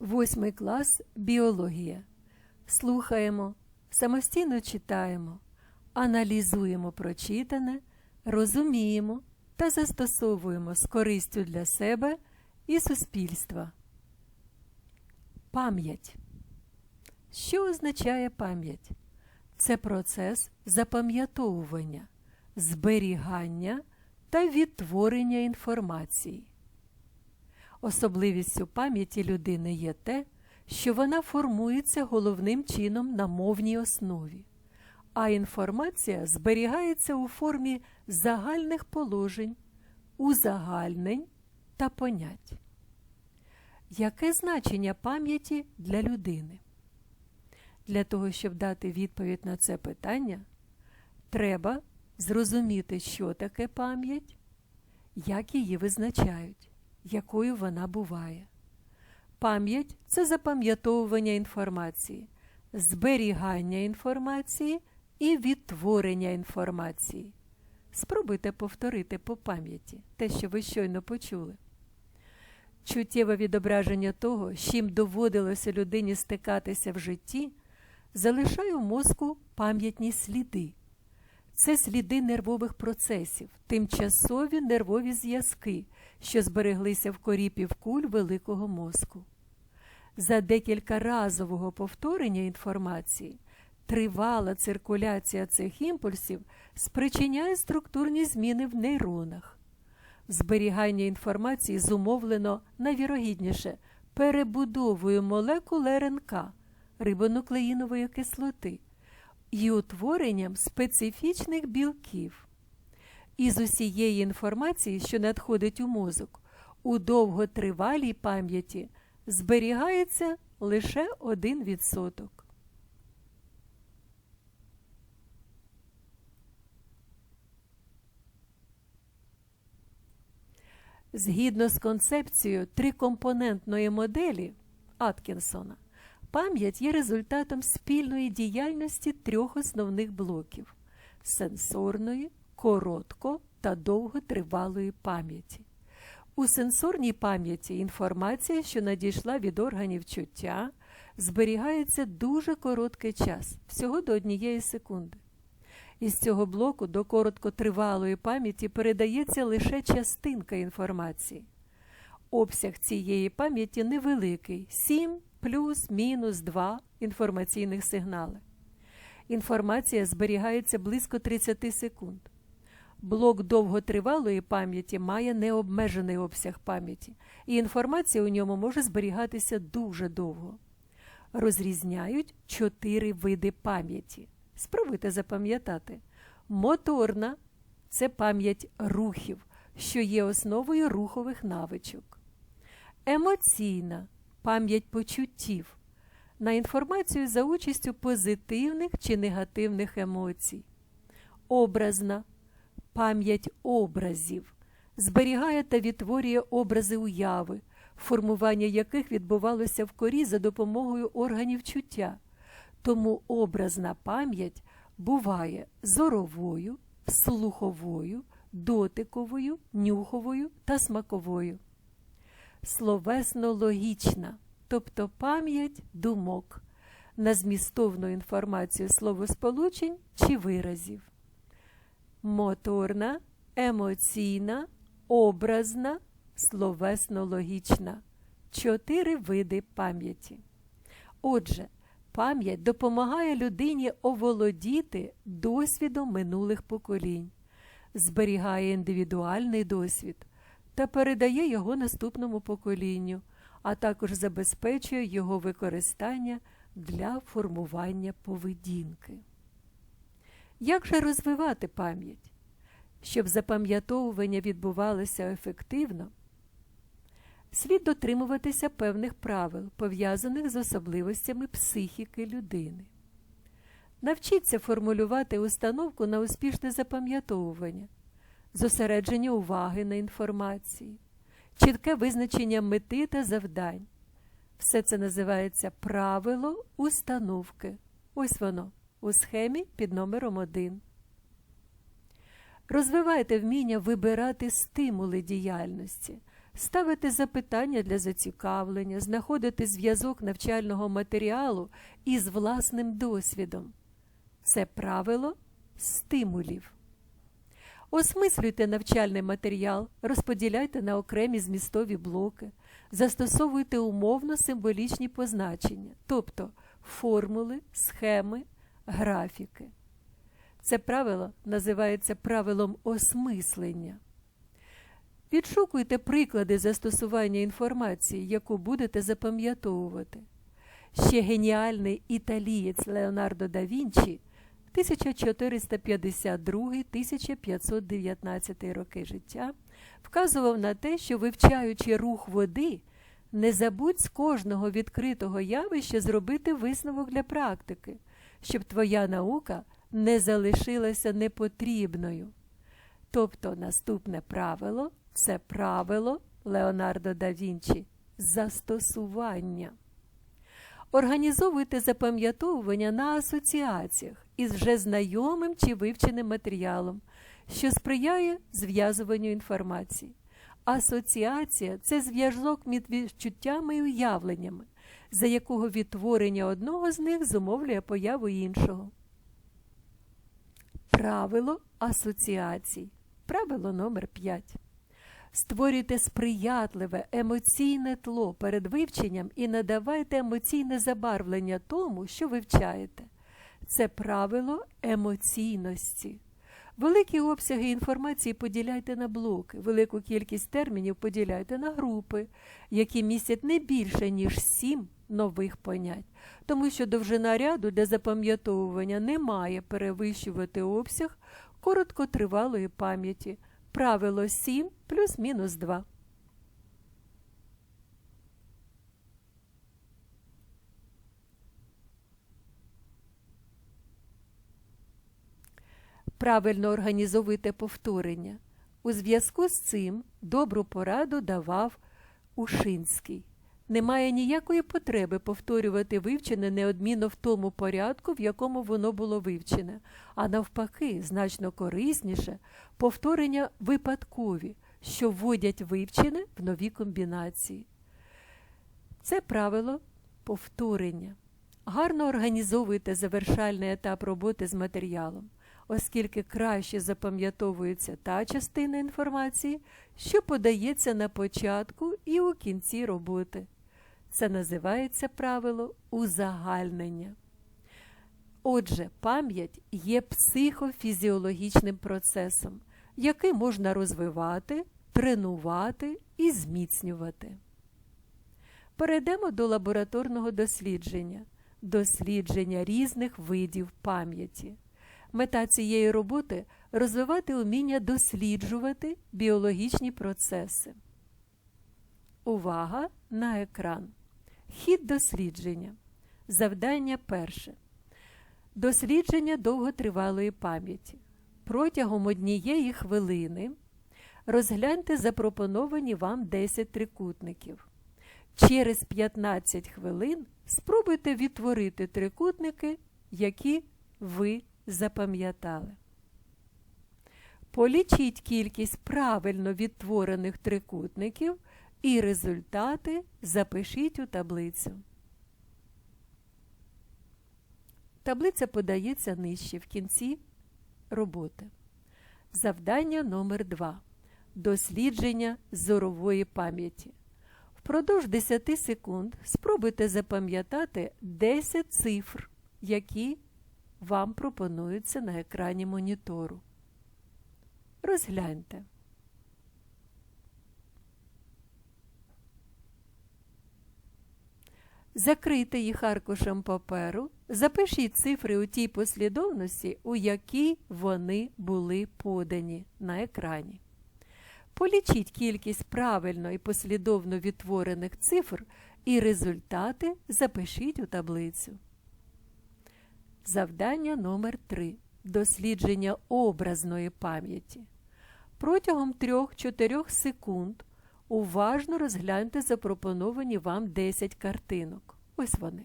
Восьмий клас біологія. Слухаємо, самостійно читаємо, аналізуємо прочитане, розуміємо та застосовуємо з користю для себе і суспільства. Пам'ять. Що означає пам'ять? Це процес запам'ятовування, зберігання та відтворення інформації. Особливістю пам'яті людини є те, що вона формується головним чином на мовній основі, а інформація зберігається у формі загальних положень, узагальнень та понять. Яке значення пам'яті для людини? Для того, щоб дати відповідь на це питання, треба зрозуміти, що таке пам'ять, як її визначають, якою вона буває. Пам'ять це запам'ятовування інформації, зберігання інформації і відтворення інформації. Спробуйте повторити по пам'яті те, що ви щойно почули. Чуттєве відображення того, з чим доводилося людині стикатися в житті, залишає у мозку пам'ятні сліди. Це сліди нервових процесів, тимчасові нервові зв'язки, що збереглися в корі півкуль великого мозку. За декілька разового повторення інформації тривала циркуляція цих імпульсів спричиняє структурні зміни в нейронах. Зберігання інформації зумовлено найвірогідніше перебудовою молекул РНК рибонуклеїнової кислоти і утворенням специфічних білків. Із усієї інформації, що надходить у мозок, у довготривалій пам'яті зберігається лише 1%. Згідно з концепцією трикомпонентної моделі Аткінсона, пам'ять є результатом спільної діяльності трьох основних блоків сенсорної, коротко та довготривалої пам'яті. У сенсорній пам'яті інформація, що надійшла від органів чуття, зберігається дуже короткий час, всього до однієї секунди. Із цього блоку до короткотривалої пам'яті передається лише частинка інформації. Обсяг цієї пам'яті невеликий 7 плюс-мінус 2 інформаційних сигнали. Інформація зберігається близько 30 секунд. Блок довготривалої пам'яті має необмежений обсяг пам'яті, і інформація у ньому може зберігатися дуже довго. Розрізняють чотири види пам'яті. Спробуйте запам'ятати. Моторна це пам'ять рухів, що є основою рухових навичок. Емоційна пам'ять почуттів. На інформацію за участю позитивних чи негативних емоцій. Образна пам'ять образів. Зберігає та відтворює образи уяви, формування яких відбувалося в корі за допомогою органів чуття. Тому образна пам'ять буває зоровою, слуховою, дотиковою, нюховою та смаковою. Словесно-логічна, тобто пам'ять думок на змістовну інформацію словосполучень чи виразів. Моторна, емоційна, образна, словесно-логічна. Чотири види пам'яті. Отже, Пам'ять допомагає людині оволодіти досвідом минулих поколінь, зберігає індивідуальний досвід та передає його наступному поколінню, а також забезпечує його використання для формування поведінки. Як же розвивати пам'ять? Щоб запам'ятовування відбувалося ефективно, слід дотримуватися певних правил, пов'язаних з особливостями психіки людини. Навчіться формулювати установку на успішне запам'ятовування, зосередження уваги на інформації, чітке визначення мети та завдань. Все це називається правило установки. Ось воно у схемі під номером 1. Розвивайте вміння вибирати стимули діяльності, ставити запитання для зацікавлення, знаходити зв'язок навчального матеріалу із власним досвідом. Це правило стимулів. Осмислюйте навчальний матеріал, розподіляйте на окремі змістові блоки, застосовуйте умовно символічні позначення, тобто формули, схеми, графіки. Це правило називається правилом осмислення. Відшукуйте приклади застосування інформації, яку будете запам'ятовувати. Ще геніальний італієць Леонардо да Вінчі 1452-1519 роки життя вказував на те, що вивчаючи рух води, не забудь з кожного відкритого явища зробити висновок для практики, щоб твоя наука не залишилася непотрібною. Тобто наступне правило це правило Леонардо да Вінчі застосування. Організовуйте запам'ятовування на асоціаціях із вже знайомим чи вивченим матеріалом, що сприяє зв'язуванню інформації. Асоціація це зв'язок між відчуттями і уявленнями, за якого відтворення одного з них зумовлює появу іншого. Правило асоціацій. Правило номер 5 Створюйте сприятливе емоційне тло перед вивченням і надавайте емоційне забарвлення тому, що вивчаєте. Це правило емоційності. Великі обсяги інформації поділяйте на блоки, велику кількість термінів поділяйте на групи, які містять не більше, ніж сім нових понять, тому що довжина ряду для запам'ятовування не має перевищувати обсяг короткотривалої пам'яті. Правило 7 плюс-мінус 2. Правильно організовуйте повторення. У зв'язку з цим добру пораду давав Ушинський. Немає ніякої потреби повторювати вивчене неодмінно в тому порядку, в якому воно було вивчене, а навпаки, значно корисніше повторення випадкові, що вводять вивчене в нові комбінації. Це правило повторення. Гарно організовуйте завершальний етап роботи з матеріалом, оскільки краще запам'ятовується та частина інформації, що подається на початку і у кінці роботи. Це називається правило узагальнення. Отже, пам'ять є психофізіологічним процесом, який можна розвивати, тренувати і зміцнювати. Перейдемо до лабораторного дослідження, дослідження різних видів пам'яті. Мета цієї роботи розвивати уміння досліджувати біологічні процеси. Увага на екран. Хід дослідження. Завдання перше. Дослідження довготривалої пам'яті. Протягом однієї хвилини розгляньте запропоновані вам 10 трикутників. Через 15 хвилин спробуйте відтворити трикутники, які ви запам'ятали. Полічіть кількість правильно відтворених трикутників і результати запишіть у таблицю. Таблиця подається нижче в кінці роботи. Завдання номер 2 Дослідження зорової пам'яті. Впродовж 10 секунд спробуйте запам'ятати 10 цифр, які вам пропонуються на екрані монітору. Розгляньте. Закрийте їх аркушем паперу, запишіть цифри у тій послідовності, у якій вони були подані на екрані. Полічіть кількість правильно і послідовно відтворених цифр і результати запишіть у таблицю. Завдання номер 3 Дослідження образної пам'яті. Протягом 3-4 секунд уважно розгляньте запропоновані вам 10 картинок. Ось вони.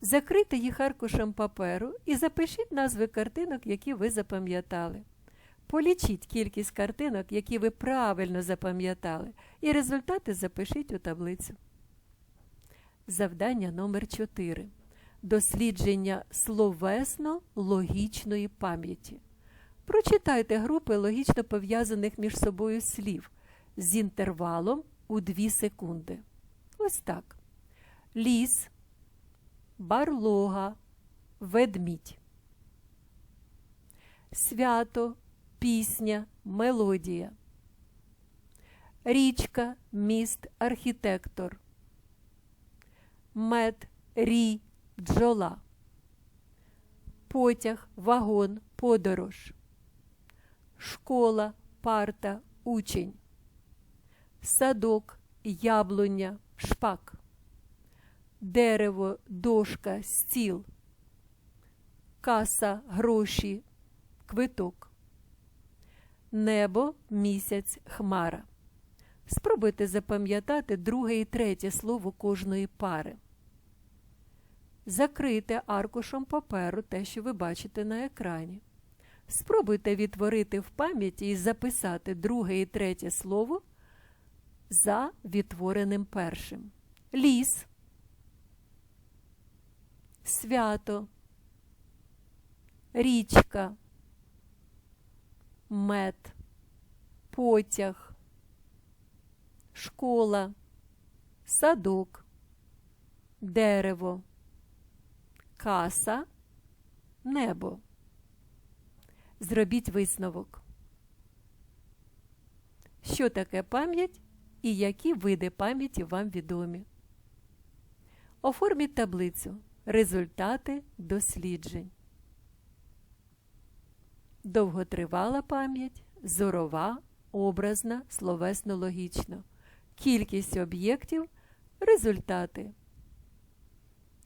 Закрийте їх аркушем паперу і запишіть назви картинок, які ви запам'ятали. Полічіть кількість картинок, які ви правильно запам'ятали, і результати запишіть у таблицю. Завдання номер 4. Дослідження словесно-логічної пам'яті. Прочитайте групи логічно пов'язаних між собою слів з інтервалом у 2 секунди. Ось так. Ліс, барлога, ведмідь. Свято, пісня, мелодія. Річка, міст, архітектор. Мед, рій, бджола. Потяг, вагон, подорож. Школа, парта, учень. Садок, яблуня, шпак. Дерево, дошка, стіл. Каса, гроші, квиток. Небо, місяць, хмара. Спробуйте запам'ятати друге і третє слово кожної пари. Закрийте аркушем паперу те, що ви бачите на екрані. Спробуйте відтворити в пам'яті і записати друге і третє слово за відтвореним першим. Ліс, свято, річка, мед, потяг, школа, садок, дерево, каса, небо. Зробіть висновок. Що таке пам'ять і які види пам'яті вам відомі? Оформіть таблицю Результати досліджень. Довготривала пам'ять, зорова, образна, словесно-логічно. Кількість об'єктів, результати.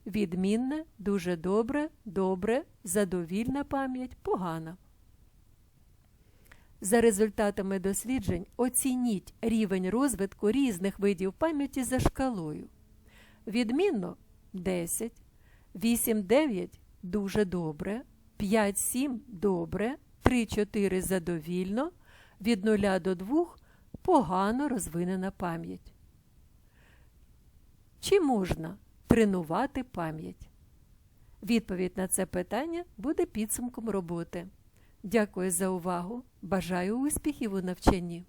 Відмінне, дуже добре, добре, задовільна пам'ять, погана. За результатами досліджень оцініть рівень розвитку різних видів пам'яті за шкалою. Відмінно 10, 8-9 дуже добре, 5-7 добре, 3-4 задовільно, від 0 до 2 погано розвинена пам'ять. Чи можна тренувати пам'ять? Відповідь на це питання буде підсумком роботи. Дякую за увагу! Бажаю успіхів у навчанні!